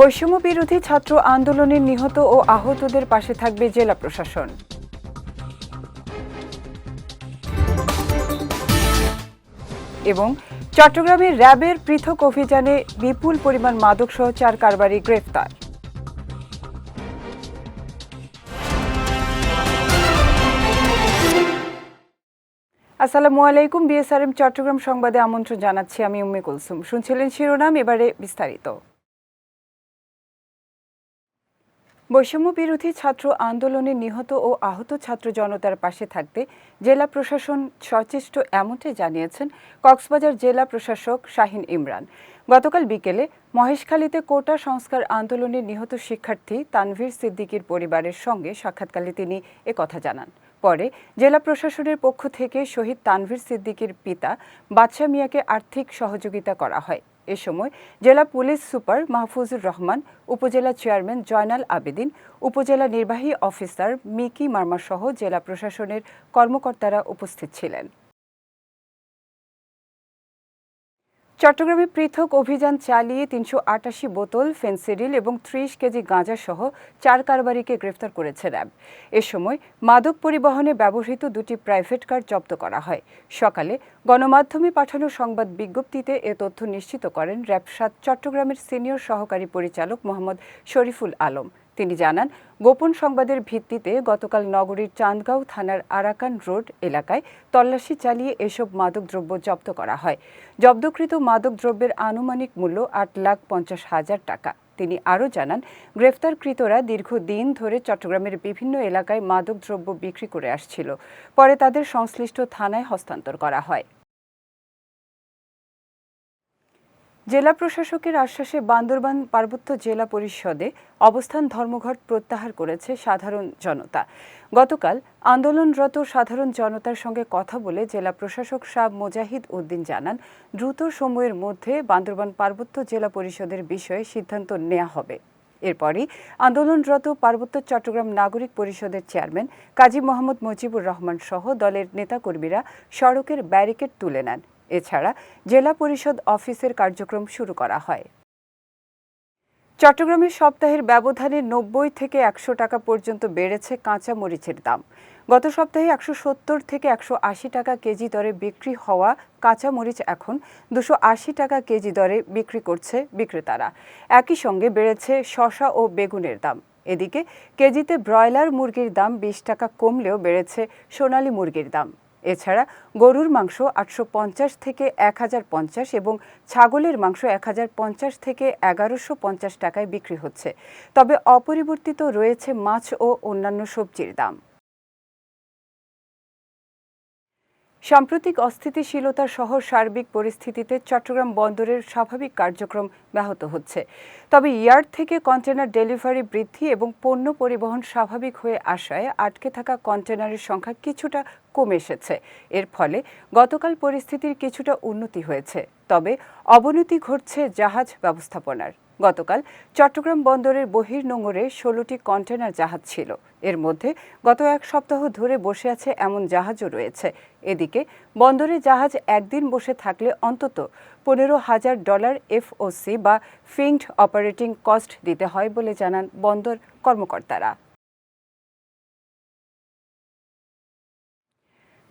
বৈষম্য বিরোধী ছাত্র আন্দোলনে নিহত ও আহতদের পাশে থাকবে জেলা প্রশাসন। এবং চট্টগ্রামে র্যাবের পৃথক অভিযানে বিপুল পরিমাণ মাদকসহ চার কারবারি গ্রেফতার। আসসালামু আলাইকুম, বিএসআরএম চট্টগ্রাম সংবাদে আমন্ত্রণ জানাচ্ছি আমি উম্মে কুলসুম। শুনছিলেন শিরোনাম, এবারে বিস্তারিত। বৈষম্য বিরোধী ছাত্র আন্দোলনে নিহত ও আহত ছাত্র জনতার পাশে থাকতে জেলা প্রশাসন সচেষ্ট এমনটাই জানিয়েছেন কক্সবাজার জেলা প্রশাসক শাহিন ইমরান। গতকাল বিকেলে মহেশখালীতে কোটা সংস্কার আন্দোলনে নিহত শিক্ষার্থী তানভীর সিদ্দিকীর পরিবারের সঙ্গে সাক্ষাৎকালে তিনি একথা জানান। পরে জেলা প্রশাসনের পক্ষ থেকে শহীদ তানভীর সিদ্দিকীর পিতা বাদশা মিয়াকে আর্থিক সহযোগিতা করা হয়। এ সময় জেলা পুলিশ সুপার মাহফুজুর রহমান, উপজেলা চেয়ারম্যান জয়নাল আবেদিন, উপজেলা নির্বাহী অফিসার মিকি মার্মাসহ জেলা প্রশাসনের কর্মকর্তারা উপস্থিত ছিলেন। চট্টগ্রামে পৃথক অভিযান চালিয়ে তিনশো আটাশি বোতল, ফেন্সিডিল এবং ত্রিশ কেজি গাঁজা সহ চার কারবারিকে গ্রেফতার করেছে র্যাব। এ সময় মাদক পরিবহনে ব্যবহৃত দুটি প্রাইভেট কার জব্দ করা হয়। সকালে গণমাধ্যমে পাঠানো সংবাদ বিজ্ঞপ্তিতে এ তথ্য নিশ্চিত করেন র্যাব সাত চট্টগ্রামের সিনিয়র সহকারী পরিচালক মোহাম্মদ শরীফুল আলম। তিনি জানান, গোপন সংবাদের ভিত্তিতে গতকাল নগরীর চান্দগাঁও থানার আরাকান রোড এলাকায় তল্লাশি চালিয়ে এসব মাদকদ্রব্য জব্দ করা হয়। জব্দকৃত মাদকদ্রব্যের আনুমানিক মূল্য আট লাখ পঞ্চাশ হাজার টাকা। তিনি আরও জানান, গ্রেফতারকৃতরা দীর্ঘদিন ধরে চট্টগ্রামের বিভিন্ন এলাকায় মাদকদ্রব্য বিক্রি করে আসছিল। পরে তাদের সংশ্লিষ্ট থানায় হস্তান্তর করা হয়। জেলা প্রশাসকের আশ্বাসে বান্দরবান পার্বত্য জেলা পরিষদে অবস্থান ধর্মঘট প্রত্যাহার করেছে সাধারণ জনতা। গতকাল আন্দোলনরত সাধারণ জনতার সঙ্গে কথা বলে জেলা প্রশাসক শাহ মোজাহিদ উদ্দিন জানান, দ্রুত সময়ের মধ্যে বান্দরবান পার্বত্য জেলা পরিষদের বিষয়ে সিদ্ধান্ত নেওয়া হবে। এরপরই আন্দোলনরত পার্বত্য চট্টগ্রাম নাগরিক পরিষদের চেয়ারম্যান কাজী মোহাম্মদ মুজিবুর রহমান সহ দলের নেতাকর্মীরা সড়কের ব্যারিকেড তুলে নেন। এছাড়া জেলা পরিষদ অফিসের কার্যক্রম শুরু করা হয়। চট্টগ্রামের সপ্তাহের ব্যবধানে নব্বই থেকে একশো টাকা পর্যন্ত বেড়েছে কাঁচা মরিচের দাম। গত সপ্তাহে একশো সত্তর থেকে একশো আশি টাকা কেজি দরে বিক্রি হওয়া কাঁচা মরিচ এখন দুশো আশি টাকা কেজি দরে বিক্রি করছে বিক্রেতারা। একই সঙ্গে বেড়েছে শশা ও বেগুনের দাম। এদিকে কেজিতে ব্রয়লার মুরগির দাম বিশ টাকা কমলেও বেড়েছে সোনালী মুরগির দাম। এছাড়া গরুর মাংস আটশো পঞ্চাশ থেকে এক হাজার পঞ্চাশ এবং ছাগলের মাংস এক হাজার পঞ্চাশ থেকে এগারোশো পঞ্চাশ টাকায় বিক্রি হচ্ছে। তবে অপরিবর্তিত রয়েছে মাছ ও অন্যান্য সবজির দাম। সাম্প্রতিক অস্থিতিশীলতা সহ সার্বিক পরিস্থিতিতে চট্টগ্রাম বন্দরের স্বাভাবিক কার্যক্রম ব্যাহত হচ্ছে। তবে ইয়ার্ড থেকে কন্টেনার ডেলিভারি বৃদ্ধি এবং পণ্য পরিবহন স্বাভাবিক হয়ে আসায় আটকে থাকা কন্টেনারের সংখ্যা কিছুটা কমে এসেছে। এর ফলে গতকাল পরিস্থিতির কিছুটা উন্নতি হয়েছে। তবে অবনতি ঘটছে জাহাজ ব্যবস্থাপনার। গতকাল চট্টগ্রাম বন্দরের বহির নোঙরে ষোলোটি কন্টেনার জাহাজ ছিল। এর মধ্যে গত এক সপ্তাহ ধরে বসে আছে এমন জাহাজও রয়েছে। এদিকে বন্দরে জাহাজ একদিন বসে থাকলে অন্তত পনেরো হাজার ডলার এফওসি বা ফিংড অপারেটিং কস্ট দিতে হয় বলে জানান বন্দর কর্মকর্তারা।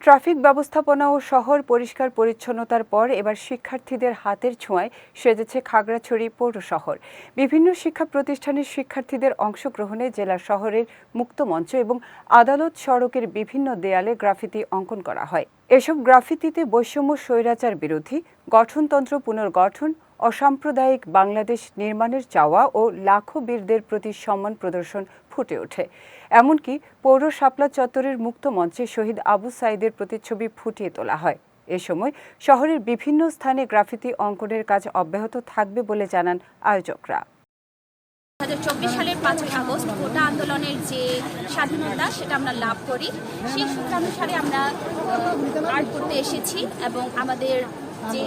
ট্রাফিক ব্যবস্থাপনা ও শহর পরিষ্কার পরিচ্ছন্নতার পর এবার শিক্ষার্থীদের হাতের ছোঁয়ায় সেজেছে খাগড়াছড়ি পৌর শহর। বিভিন্ন শিক্ষা প্রতিষ্ঠানের শিক্ষার্থীদের অংশগ্রহণে জেলা শহরের মুক্তমঞ্চ এবং আদালত সড়কের বিভিন্ন দেয়ালে গ্রাফিতি অঙ্কন করা হয়। এসব গ্রাফিতিতে বৈষম্য স্বৈরাচার বিরোধী, গঠনতন্ত্র পুনর্গঠন অসাম্প্রদায়িক বাংলাদেশ নির্মাণের চাওয়া ও লাখো বীরদের প্রতি সম্মান প্রদর্শন ফুটে ওঠে। এমনকি পৌর শাপলা চত্বরের মুক্ত মঞ্চে শহীদ আবু সাইদের প্রতিচ্ছবি ফুটিয়ে তোলা হয়। এ সময় শহরের বিভিন্ন স্থানে গ্রাফিতি অঙ্কনের কাজ অব্যাহত থাকবে বলে জানান আয়োজকরা। দুহাজার চব্বিশ সালের পাঁচই আগস্ট কোটা আন্দোলনের যে স্বাধীনতা, সেটা আমরা লাভ করি। সেই আমরা আর্ট করতে এসেছি এবং আমাদের যে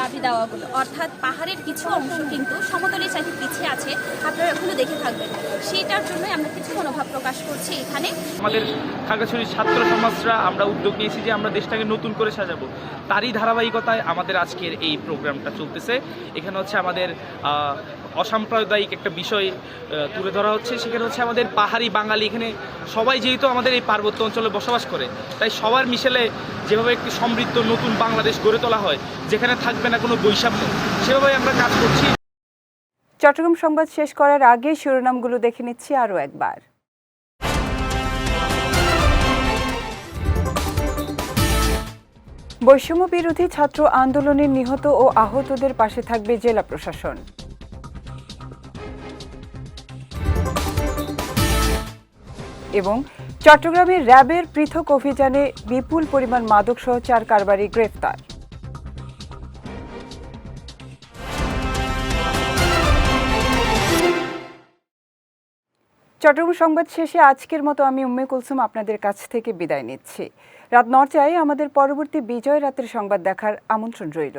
দাবি দাওয়াগুলো অর্থাৎ পাহাড়ের কিছু অংশ কিন্তু সমতলের চাইতে পিছিয়ে আছে। আপনারা এখনও দেখে থাকবেন। সেইটার জন্যই আমরা কিছু মনোভাব প্রকাশ করছি এখানে। আমাদের খাগড়াছড়ির ছাত্র সমাজরা আমরা উদ্যোগ নিয়েছি যে আমরা দেশটাকে নতুন করে সাজাবো। তারই ধারাবাহিকতায় আমাদের আজকের এই প্রোগ্রামটা চলতেছে। এখানে হচ্ছে আমাদের অসাম্প্রদায়িক একটা বিষয় তুলে ধরা হচ্ছে। সেখানে হচ্ছে আমাদের পাহাড়ি বাঙালি। এখানে সবাই যেহেতু আমাদের এই পার্বত্য অঞ্চলে বসবাস করে, তাই সবার মিশেলে যেভাবে একটি সমৃদ্ধ নতুন বাংলাদেশ গড়ে তোলা হয়, যেখানে থাকবে না কোনো বৈষম্য, সেভাবেই আমরা কাজ করছি। চট্টগ্রাম সংবাদ শেষ করার আগে শিরোনামগুলো দেখে নিচ্ছি আরও একবার। বৈষম্য বিরোধী ছাত্র আন্দোলনের নিহত ও আহতদের পাশে থাকবে জেলা প্রশাসন। এবং চট্টগ্রামে র্যাবের পৃথক অভিযানে বিপুল পরিমাণ মাদকসহ চার কারবারি গ্রেফতার। চট্টগ্রাম সংবাদ শেষে আজকের মতো আমি উম্মে কুলসুম আপনাদের কাছ থেকে বিদায় নিচ্ছি। রাত নটায় আমাদের পরবর্তী বিজয় রাতের সংবাদ দেখার আমন্ত্রণ রইল।